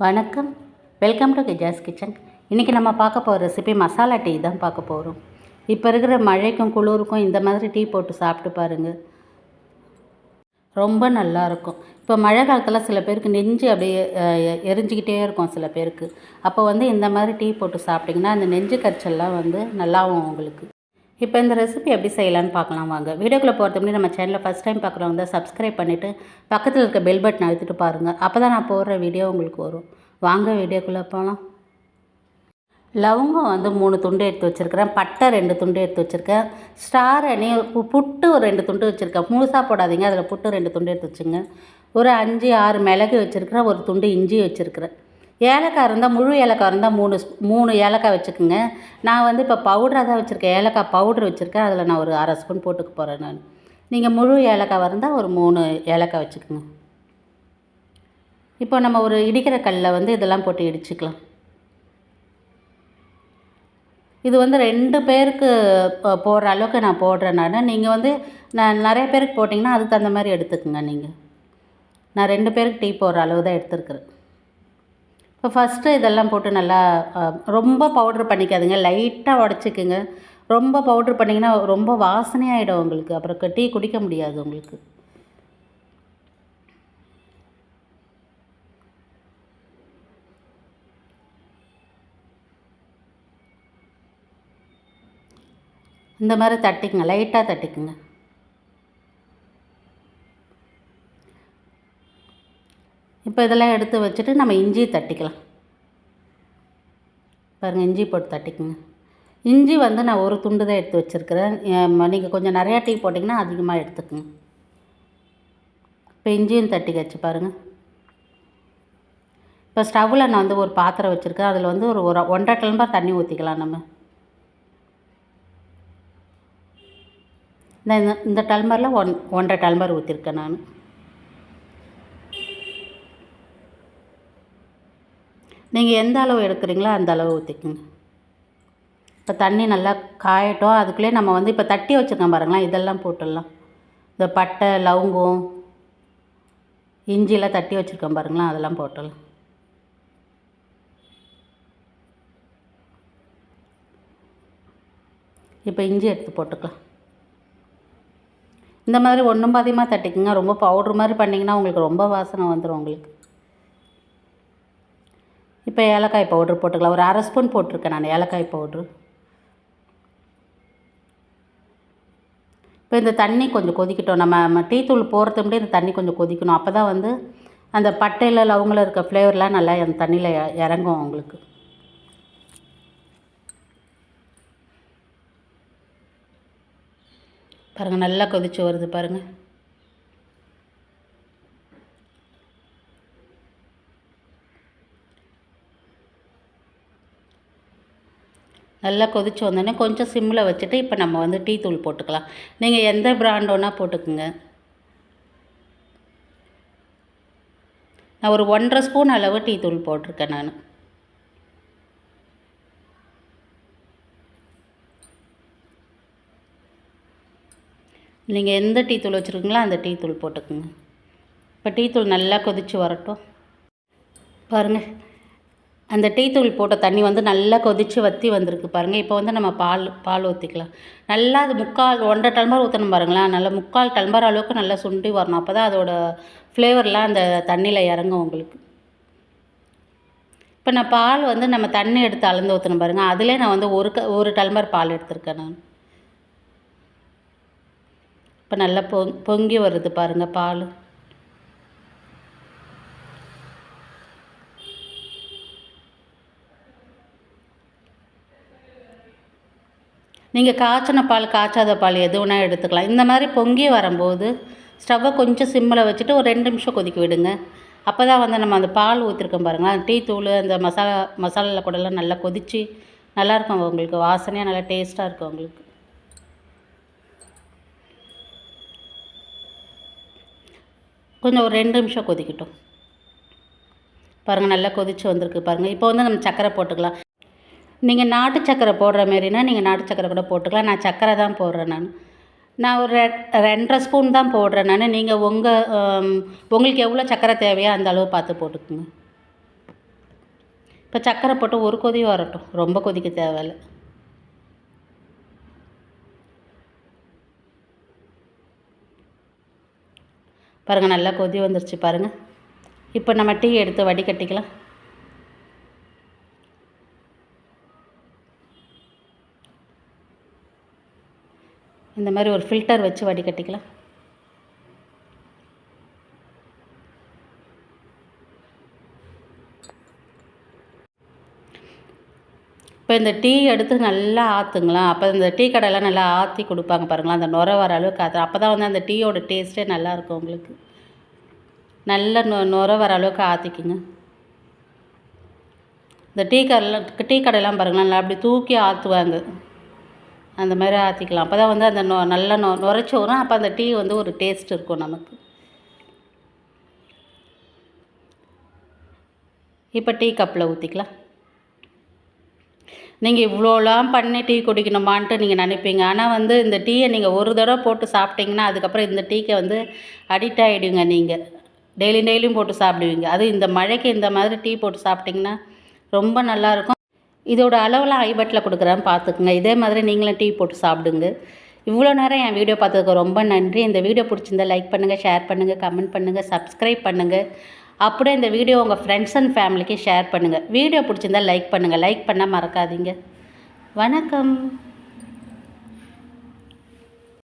வணக்கம். Welcome to கிஜாஸ் kitchen இன்றைக்கி நம்ம பார்க்க போகிற ரெசிபி மசாலா டீ தான் பார்க்க போகிறோம் இப்போ இருக்கிற மழைக்கும் குளிருக்கும் இந்த மாதிரி டீ போட்டு சாப்பிட்டு பாருங்கள் ரொம்ப நல்லாயிருக்கும் இப்போ மழை காலத்தில் சில பேருக்கு நெஞ்சு அப்படியே எரிஞ்சிக்கிட்டே எரிஞ்சுக்கிட்டே இருக்கும் சில பேருக்கு. அப்போ வந்து இந்த மாதிரி டீ போட்டு சாப்பிட்டிங்கன்னா அந்த நெஞ்சு கரிச்சல்லாம் வந்து நல்லாவும் உங்களுக்கு இப்போ இந்த ரெசிபி எப்படி செய்யலான்னு பார்க்கலாம் வாங்க. வீடியோக்குள்ளே போகிறது முன்னாடி நம்ம சேனலில் ஃபஸ்ட் டைம் பார்க்குறவங்க தான் சப்ஸ்கிரைப் பண்ணிவிட்டு பக்கத்தில் இருக்க பெல் பட்டன் அழுத்திட்டு பாருங்கள் அப்போ தான் நான் போடுற வீடியோ உங்களுக்கு வரும். வாங்க வீடியோக்குள்ளே போகலாம் லவங்கம் வந்து மூணு துண்டு எடுத்து வச்சுருக்கிறேன். பட்டை ரெண்டு துண்டு எடுத்து வச்சுருக்கேன். ஸ்டார் அணி பு- புட்டு ஒரு ரெண்டு துண்டு வச்சுருக்கேன். முழுசாக போடாதீங்க. அதில் புட்டு ரெண்டு துண்டு எடுத்து வச்சுங்க ஒரு அஞ்சு ஆறு மிளகு வச்சுருக்கிறேன். ஒரு துண்டு இஞ்சி வச்சுருக்கிறேன். ஏலக்காய் இருந்தால் முழு ஏலக்காய் இருந்தால் மூணு மூணு ஏலக்காய் வச்சுக்கோங்க. நான் வந்து இப்போ பவுடராக தான் வச்சுருக்கேன். ஏலக்காய் பவுடர் வச்சுருக்கேன். அதில் நான் ஒரு அரை ஸ்பூன் போட்டுக்க போகிறேன் நான். நீங்கள் முழு ஏலக்காய் இருந்தால் ஒரு மூணு ஏலக்காய் வச்சுக்கோங்க. இப்போ நம்ம ஒரு இடிக்கிற கல்லில் வந்து இதெல்லாம் போட்டு இடிச்சுக்கலாம். இது வந்து ரெண்டு பேருக்கு போடுற அளவுக்கு நான் போடுறேன் நான். நீங்கள் வந்து நான் நிறைய பேருக்கு போட்டிங்கன்னா அதுக்கு தகுந்த மாதிரி எடுத்துக்கோங்க நீங்கள் நான் ரெண்டு பேருக்கு டீ போடுற அளவு தான் எடுத்துருக்குறேன். இப்போ ஃபஸ்ட்டு இதெல்லாம் போட்டு நல்லா ரொம்ப பவுட்ரு பண்ணிக்காதுங்க. லைட்டாக உடச்சிக்குங்க ரொம்ப பவுட்ரு பண்ணிங்கன்னா ரொம்ப வாசனையாகிடும் உங்களுக்கு. அப்புறம் டீ குடிக்க முடியாது உங்களுக்கு. இந்த மாதிரி தட்டிக்குங்க. லைட்டாக தட்டிக்குங்க. இப்போ இதெல்லாம் எடுத்து வச்சுட்டு நம்ம இஞ்சி தட்டிக்கலாம். பாருங்கள் இஞ்சி போட்டு தட்டிக்குங்க. இஞ்சி வந்து நான் ஒரு துண்டு தான் எடுத்து வச்சுருக்கிறேன். நீங்கள் கொஞ்சம் நிறையா டீ போட்டிங்கன்னா அதிகமாக எடுத்துக்குங்க. இப்போ இஞ்சியும் தட்டிக்காச்சு பாருங்கள் இப்போ ஸ்டவ்வில் நான் வந்து ஒரு பாத்திரம் வச்சுருக்கேன். அதில் வந்து ஒரு ஒரு ஒன்றரை டம்ளர் தண்ணி ஊற்றிக்கலாம் நம்ம. இந்த இந்த- இந்த டல்மரில் ஒன் ஒன்றரை டல்மர் ஊற்றிருக்கேன் நான். நீங்கள் எந்த அளவு எடுக்கிறீங்களோ அந்த அளவு ஊற்றிக்குங்க. இப்போ தண்ணி நல்லா காயட்டும். அதுக்குள்ளே நம்ம வந்து இப்போ தட்டி வச்சுருக்கோம் பாருங்களேன். இதெல்லாம் போட்டுடலாம். இந்த பட்டை லவங்கம் இஞ்சிலாம் தட்டி வச்சுருக்கோம் பாருங்களேன். அதெல்லாம் போட்டுடலாம். இப்போ இஞ்சி எடுத்து போட்டுக்கலாம். இந்த மாதிரி ஒன்றும் பாதியமாக தட்டிக்குங்க. ரொம்ப பவுட்ரு மாதிரி பண்ணிங்கன்னா உங்களுக்கு ரொம்ப வாசனை வந்துடும் உங்களுக்கு. இப்போ ஏலக்காய் பவுட்ரு போட்டுக்கலாம். ஒரு அரை ஸ்பூன் போட்டிருக்கேன் நான் ஏலக்காய் பவுட்ரு இப்போ இந்த தண்ணி கொஞ்சம் கொதிக்கட்டும். நம்ம டீ தூள் போகிறது முன்னாடி இந்த தண்ணி கொஞ்சம் கொதிக்கணும். அப்போ தான் வந்து அந்த பட்டையில் லவங்கில் இருக்க ஃப்ளேவர்லாம் நல்லா அந்த தண்ணியில் இறங்கும் அவங்களுக்கு பாருங்கள் நல்லா கொதிச்சு வருது பாருங்கள் நல்லா கொதித்து வந்தோடனே கொஞ்சம் சிம்மில் வச்சுட்டு இப்போ நம்ம வந்து டீ தூள் போட்டுக்கலாம். நீங்கள் எந்த பிராண்டோனா போட்டுக்குங்க. நான் ஒரு ஒன்றரை ஸ்பூன் அளவு டீ தூள் போட்டிருக்கேன் நான். நீங்கள் எந்த டீ தூள் வச்சுருக்கீங்களோ அந்த டீ தூள் போட்டுக்குங்க. இப்போ டீ தூள் நல்லா கொதித்து வரட்டும். பாருங்கள் அந்த டீ தூள் போட்ட தண்ணி வந்து நல்லா கொதித்து வற்றி வந்திருக்கு பாருங்கள் இப்போ வந்து நம்ம பால் பால் ஊற்றிக்கலாம் நல்லா அது முக்கால் ஒன்றரை டம்ளர் ஊற்றணும் பாருங்களேன். நல்லா முக்கால் டம்ளர் அளவுக்கு நல்லா சுண்டி வரணும். அப்போ தான் அதோட ஃப்ளேவர்லாம் அந்த தண்ணியில் இறங்கும் உங்களுக்கு. இப்போ நான் பால் வந்து நம்ம தண்ணி எடுத்து அளந்து ஊற்றணும் பாருங்கள் அதிலே நான் வந்து ஒரு க ஒரு டம்ளர் பால் எடுத்திருக்கேன் நான். இப்போ நல்லா பொங் பொங்கி வருது பாருங்கள் பால். நீங்கள் காய்ச்சின பால் காய்ச்சாத பால் எது வேணால் எடுத்துக்கலாம். இந்த மாதிரி பொங்கி வரும்போது ஸ்டவ்வை கொஞ்சம் சிம்மில் வச்சுட்டு ஒரு ரெண்டு நிமிஷம் கொதிக்க விடுங்க. அப்போ தான் வந்து நம்ம அந்த பால் ஊற்றிருக்கோம் பாருங்கள் அந்த டீ தூள் அந்த மசாலா மசாலாவில் கூடலாம் நல்லா கொதித்து நல்லாயிருக்கும் உங்களுக்கு. வாசனையாக நல்லா டேஸ்ட்டாக இருக்கும் உங்களுக்கு. கொஞ்சம் ஒரு ரெண்டு நிமிஷம் கொதிக்கட்டும். பாருங்கள் நல்லா கொதித்து வந்திருக்கு பாருங்கள் இப்போ வந்து நம்ம சர்க்கரை போட்டுக்கலாம். நீங்கள் நாட்டு சக்கரை போடுற மாரினா நீங்கள் நாட்டு சக்கரை கூட போட்டுக்கலாம். நான் சக்கரை தான் போடுறேன் நான். நான் ஒரு ரெ- ரெண்டரை ஸ்பூன் தான் போடுறேன் நான். நீங்கள் உங்கள் உங்களுக்கு எவ்வளோ சக்கரை தேவையோ அந்த அளவு பார்த்து போட்டுக்குங்க. இப்போ சக்கரை போட்டு ஒரு கொதி வரட்டும். ரொம்ப கொதிக்க தேவையில்லை. பாருங்கள் நல்லா கொதி வந்துருச்சு பாருங்கள் இப்போ நம்ம டீ எடுத்து வடிகட்டிக்கலாம். இந்த மாதிரி ஒரு ஃபில்டர் வச்சு வடிகட்டிக்கலாம். இப்போ இந்த டீ எடுத்து நல்லா ஆற்றுங்களா அப்போ இந்த டீ கடையெல்லாம் நல்லா ஆற்றி கொடுப்பாங்க பாருங்களா அந்த நுர வர அளவுக்கு ஆற்று அப்போ தான் வந்து அந்த டீயோட டேஸ்ட்டே நல்லாயிருக்கும் உங்களுக்கு. நல்ல நொ நுர வர அளவுக்கு ஆற்றிக்குங்க இந்த டீ கடைலாம் டீ கடையெல்லாம் பாருங்களேன் நல்லா அப்படி தூக்கி ஆற்றுவாங்க அந்த மாதிரி ஆற்றிக்கலாம் அப்போ தான் வந்து அந்த நொ நல்லா நொ நுரைச்சி வரும் அப்போ அந்த டீ வந்து ஒரு டேஸ்ட் இருக்கும் நமக்கு. இப்போ டீ கப்பில் ஊற்றிக்கலாம் நீங்கள் இவ்வளோலாம் பண்ணி டீ குடிக்கணுமான்ட்டு நீங்கள் நினைப்பீங்க. ஆனால் வந்து இந்த டீயை நீங்கள் ஒரு தடவை போட்டு சாப்பிட்டீங்கன்னா அதுக்கப்புறம் இந்த டீக்கு வந்து அடிக்ட் ஆகிடுங்க நீங்கள் டெய்லி டெய்லியும் போட்டு சாப்பிடுவீங்க. அதுவும் இந்த மழைக்கு இந்த மாதிரி டீ போட்டு சாப்பிட்டிங்கன்னா ரொம்ப நல்லாயிருக்கும் இதோட அளவெல்லாம் ஐபட்டில் கொடுக்குறேன் பார்த்துக்குங்க. இதே மாதிரி நீங்களும் டீ போட்டு சாப்பிடுங்க. இவ்வளோ நேரம் என் வீடியோ பார்த்ததுக்கு ரொம்ப நன்றி. இந்த வீடியோ பிடிச்சிருந்தா லைக் பண்ணுங்கள் ஷேர் பண்ணுங்கள் கமெண்ட் பண்ணுங்கள் சப்ஸ்கிரைப் பண்ணுங்கள் அப்படியே இந்த வீடியோ உங்கள் ஃப்ரெண்ட்ஸ் அண்ட் ஃபேமிலிக்கு ஷேர் பண்ணுங்கள் வீடியோ பிடிச்சிருந்தா லைக் பண்ணுங்கள் லைக் பண்ணால் மறக்காதீங்க. வணக்கம்.